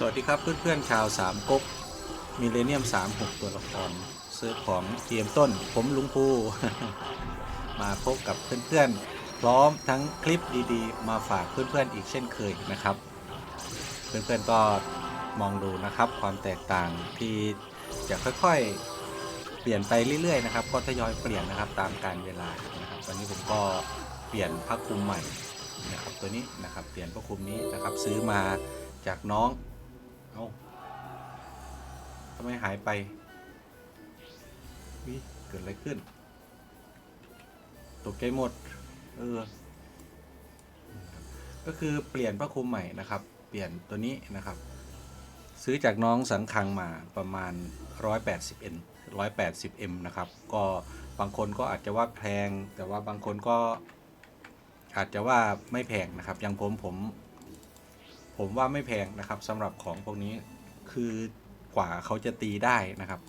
สวัสดีครับเพื่อนๆชาวสามก๊กมิเลเนียม36 ตัวละครซื้อของเกมต้น ผมลุงปู มาพบกับเพื่อนๆ พร้อมทั้งคลิปดีๆ มาฝากเพื่อนๆอีกเช่นเคยนะครับ เพื่อนๆก็มองดูนะครับความแตกต่างที่จะค่อยๆ เปลี่ยนไปเรื่อยๆนะครับก็ทยอยเปลี่ยนนะครับตามการเวลานะครับตอนนี้ผมก็เปลี่ยนผ้าคลุมใหม่นะครับตัวนี้นะครับเปลี่ยนผ้าคลุมนี้นะครับซื้อมาจากน้อง เอาทำไมหายไปวิเกิดอะไรขึ้น ตกใจหมด เออ ก็คือเปลี่ยนผ้าคลุมใหม่นะครับ เปลี่ยนตัวนี้นะครับ ซื้อจากน้องสังคังมาประมาณ 180 n 180 m นะครับ ก็บางคนก็อาจจะว่าแพง แต่ว่าบางคนก็อาจจะว่าไม่แพงนะครับ อย่างผมผม ผมว่าไม่แพงนะครับสำหรับของพวกนี้คือกว่าเขาจะตีได้นะครับ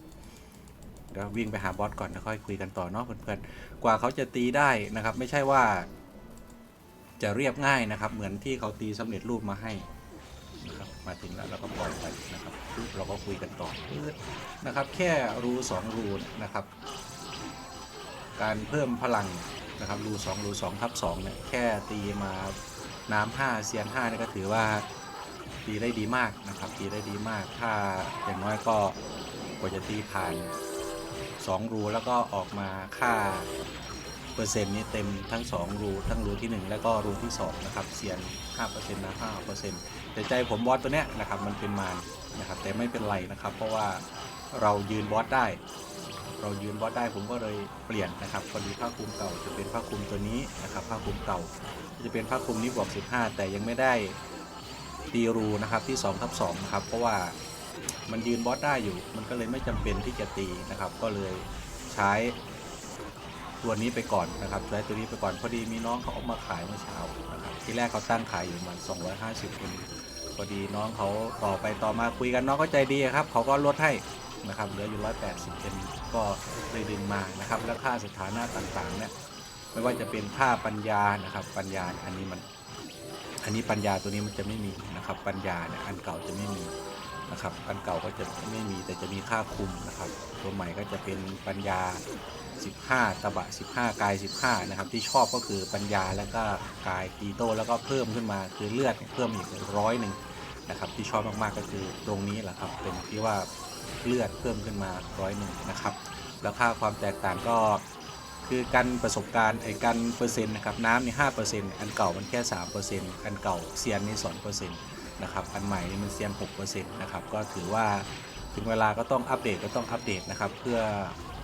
เดี๋ยววิ่งไปหาบอสก่อนแล้วค่อยคุยกันต่อเนาะเพื่อนๆ กว่าเขาจะตีได้นะครับ ไม่ใช่ว่า จะเรียบง่ายนะครับ เหมือนที่เขาตีสำเร็จรูปมาให้นะครับมาถึงแล้วเราก็ปล่อยไปนะครับเราก็คุยกันต่อนะครับ แค่รูสองรูนะครับ การเพิ่มพลังนะครับรูสองรูสองทับสองเนี่ยแค่ตีมาน้ำห้าเซียนห้านี่ก็ถือว่า ตีได้ดีมากนะครับตีได้ดีมาก ถ้าอย่างน้อยก็กว่าจะตีผ่านสองรูแล้วก็ออกมาค่าเปอร์เซ็นต์นี้เต็มทั้งสองรูทั้งรูที่หนึ่งแล้วก็รูที่สองนะครับเซียน5%นะ5%แต่ใจผมบอสตัวเนี้ยนะครับมันเป็นมารนะครับแต่ไม่เป็นไรนะครับ เพราะว่าเรายืนบอสได้ เรายืนบอสได้ผมก็เลยเปลี่ยนนะครับพอดีผ้าคลุมเก่าจะเป็นผ้าคลุมตัวนี้นะครับผ้าคลุมเก่าจะเป็นผ้าคลุมนี้บวก 15 แต่ยังไม่ได้ ตีรูนะครับที่2ทับ2นะครับเพราะว่ามันยืนบอสได้อยู่ มันก็เลยไม่จำเป็นที่จะตีนะครับ ก็เลยใช้ตัวนี้ไปก่อนนะครับใช้ตัวนี้ไปก่อนพอดีมีน้องเขาเออกมาขายเมื่อเช้านะครับที่แรกเขาตั้งขายอยู่ประมัน250เองพอดีน้องเขาต่อไปต่อมาคุยกันน้องก็ใจดีครับเขาก็ลดให้นะครับเหลืออยู่180เป็นก็เลยดึงมานะครับแล้วค่าสถานะต่างๆเนี่ยไม่ว่าจะเป็นค่าปัญญานะครับปัญญาอันนี้มัน อันนี้ปัญญาตัวนี้มันจะไม่มีนะครับ ปัญญาเนี่ยอันเก่าจะไม่มีนะครับ อันเก่าก็จะไม่มีแต่จะมีค่าคุมนะครับ ตัวใหม่ก็จะเป็นปัญญา 15ตะบะ 15 กาย 15 นะครับ ที่ชอบก็คือปัญญาแล้วก็กายตีโต้แล้วก็เพิ่มขึ้นมาคือเลือดเพิ่มอีกร้อยหนึ่งนะครับที่ชอบมากๆก็คือตรงนี้แหละครับเป็นที่ว่าเลือดเพิ่มขึ้นมาร้อยหนึ่งนะครับ แล้วค่าความแตกต่างก็ คือการประสบการณ์ไอ้การเปอร์เซ็นต์นะครับน้ำนี่ห้าเปอร์เซ็นต์อันเก่ามันแค่สามเปอร์เซ็นต์อันเก่าเซียนนี่สองเปอร์เซ็นต์นะครับอันใหม่นี่มันเซียนหกเปอร์เซ็นต์นะครับก็ถือว่าถึงเวลาก็ต้องอัปเดตก็ต้องอัปเดตนะครับเพื่อ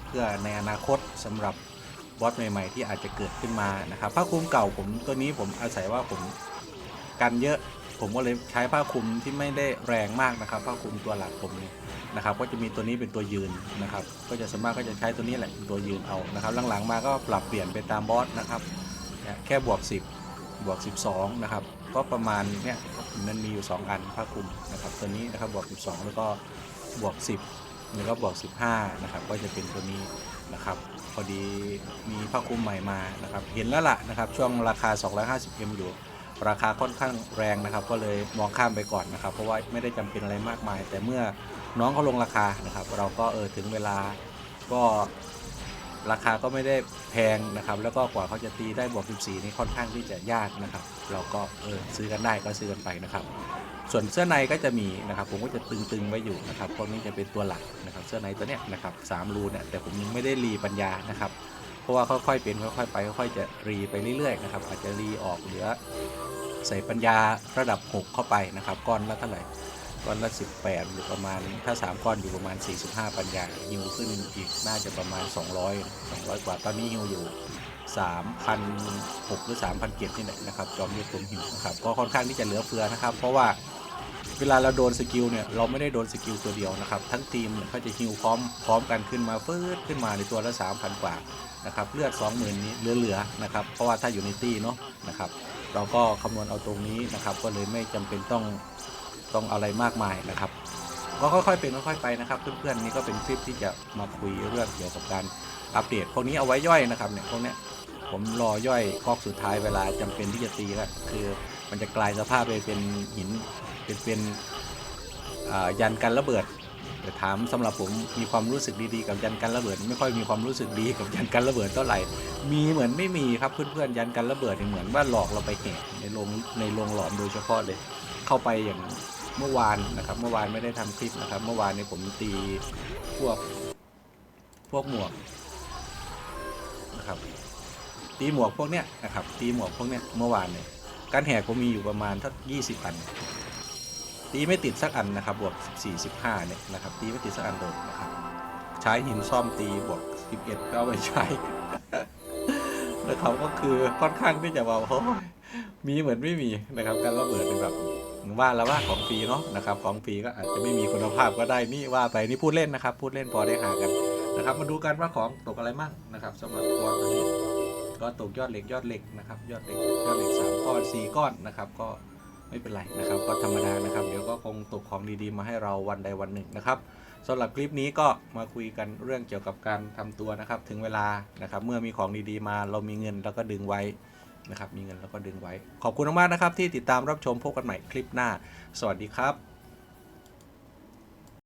เพื่อในอนาคตสำหรับบอสใหม่ ๆ ที่อาจจะเกิดขึ้นมานะครับผ้าคลุมเก่าผมตัวนี้ผมอาศัยว่าผมกันเยอะ ผมก็เลยใช้ผ้าคลุมที่ไม่ได้แรงมากนะครับ ผ้าคลุมตัวหลักผมเนี่ยนะครับ ก็จะมีตัวนี้เป็นตัวยืนนะครับ ก็จะสามารถก็จะใช้ตัวนี้แหละเป็นตัวยืนเอานะครับ หลังๆมาก็ปรับเปลี่ยนไปตามบอสนะครับแค่บวก 10 บวก 12 นะครับ ก็ประมาณเนี่ยมันมีอยู่ 2 อันผ้าคลุมนะครับ ตัวนี้นะครับบวก 12 แล้วก็บวก 10 แล้วก็บวก 15 นะครับ ก็จะเป็นตัวนี้นะครับพอดีมีผ้าคลุมใหม่มานะครับ เห็นแล้วล่ะนะครับ ช่วงราคา 250M อยู่ ราคาค่อนข้างแรงนะครับ ก็เลยมองข้ามไปก่อนนะครับ เพราะว่าไม่ได้จำเป็นอะไรมากมาย แต่เมื่อน้องเขาลงราคานะครับ เราก็เออถึงเวลาก็ราคาก็ไม่ได้แพงนะครับ แล้วก็กว่าเขาจะตีได้บวก 14 นี่ค่อนข้างที่จะยากนะครับ เราก็เออซื้อกันได้ก็ซื้อกันไปนะครับ ส่วนเสื้อในก็จะมีนะครับผมก็จะตึงๆไว้อยู่นะครับพวกนี้จะเป็นตัวหลักนะครับ เสื้อในตัวเนี้ยนะครับสามรูเนี่ยแต่ผมยังไม่ได้รีปัญญานะครับ เพราะว่าค่อยๆเป็นค่อยๆไปค่อยๆจะรีไปเรื่อยๆนะครับอาจจะรีออกเหลือใส่ปัญญาระดับ 6 เข้าไปนะครับก้อนละเท่าไหร่ก้อนละ 18หรือประมาณถ้า 3 ก้อนอยู่ประมาณ 45 ปัญญาฮิวขึ้นอีกน่าจะประมาณ 200 200 กว่าตอนนี้ฮิวอยู่ 3,006หรือ3,007นี่แหละนะครับจอมยุทธผมหิวนะครับก็ค่อนข้างที่จะเหลือเฟือนะครับ เพราะว่า เวลาเราโดนสกิลเนี่ยเราไม่ได้โดนสกิลตัวเดียวนะครับ ทั้งทีมเนี่ยเขาจะฮิวพร้อมพร้อมกันขึ้นมาฟืดขึ้นมาในตัวละ3,000กว่านะครับเลือด 20,000 นี้เหลือๆนะครับเพราะว่าถ้าอยู่ในตี้เนาะนะครับเราก็คำนวณเอาตรงนี้นะครับก็เลยไม่จำเป็นต้องต้องอะไรมากมายนะครับ ก็ค่อยๆเป็นค่อยๆไปนะครับ เพื่อนๆนี่ก็เป็นคลิปที่จะมาคุยเรื่องเกี่ยวกับการอัปเดตพวกนี้เอาไว้ย่อยนะครับเนี่ยพวกเนี้ยผมรอย่อยคอกสุดท้ายเวลาจำเป็นที่จะตีแล้วคือมันจะกลายสภาพไปเป็นหิน เป็นเป็นยันกันระเบิดแต่ถามสำหรับผมมีความรู้สึกดีๆกับยันกันระเบิด ไม่ค่อยมีความรู้สึกดีกับยันกันระเบิดเท่าไหร่ มีเหมือนไม่มีครับเพื่อนๆยันกันระเบิดเหมือนว่าหลอกเราไปแห่ในโรงในโรงหลอมโดยเฉพาะเลย เข้าไปอย่างเมื่อวานนะครับ เมื่อวานไม่ได้ทำคลิปนะครับ เมื่อวานเนี่ยผมตีพวกพวกหมวกนะครับ ตีหมวกพวกเนี้ยนะครับ ตีหมวกพวกเนี้ยเมื่อวานเนี่ยการแหกผมมีอยู่ประมาณทักยี่สิบอัน ตีไม่ติดสักอันนะครับบวกสี่สิบห้าเนี่ยนะครับตีไม่ติดสักอันเลยนะครับใช้หินซ่อมตีบวกสิบเอ็ดก็เอาไปใช้แล้วเขาก็คือค่อนข้างที่จะว่าโอ้มีเหมือนไม่มีนะครับการระเบิดเป็นแบบว่าแล้วว่าของฟรีเนาะนะครับของฟรีก็อาจจะไม่มีคุณภาพก็ได้นี่ว่าไปนี่พูดเล่นนะครับ พูดเล่นพอได้หากันนะครับ มาดูกันว่าของตกอะไรมั่งนะครับสำหรับตัวตัวนี้ก็ตกยอดเหล็กยอดเหล็กนะครับ ยอดเหล็กยอดเหล็กสามก้อนสี่ก้อนนะครับก็ ไม่เป็นไรนะครับ ก็ธรรมดานะครับ เดี๋ยวก็คงตกของดีๆ มาให้เราวันใดวันหนึ่งนะครับสำหรับคลิปนี้ก็มาคุยกันเรื่องเกี่ยวกับการทำตัวนะครับ ถึงเวลานะครับ เมื่อมีของดีๆมาเรามีเงินเราก็ดึงไว้นะครับ มีเงินเราก็ดึงไว้ ขอบคุณมากๆนะครับ ที่ติดตามรับชมพบกันใหม่คลิปหน้า สวัสดีครับ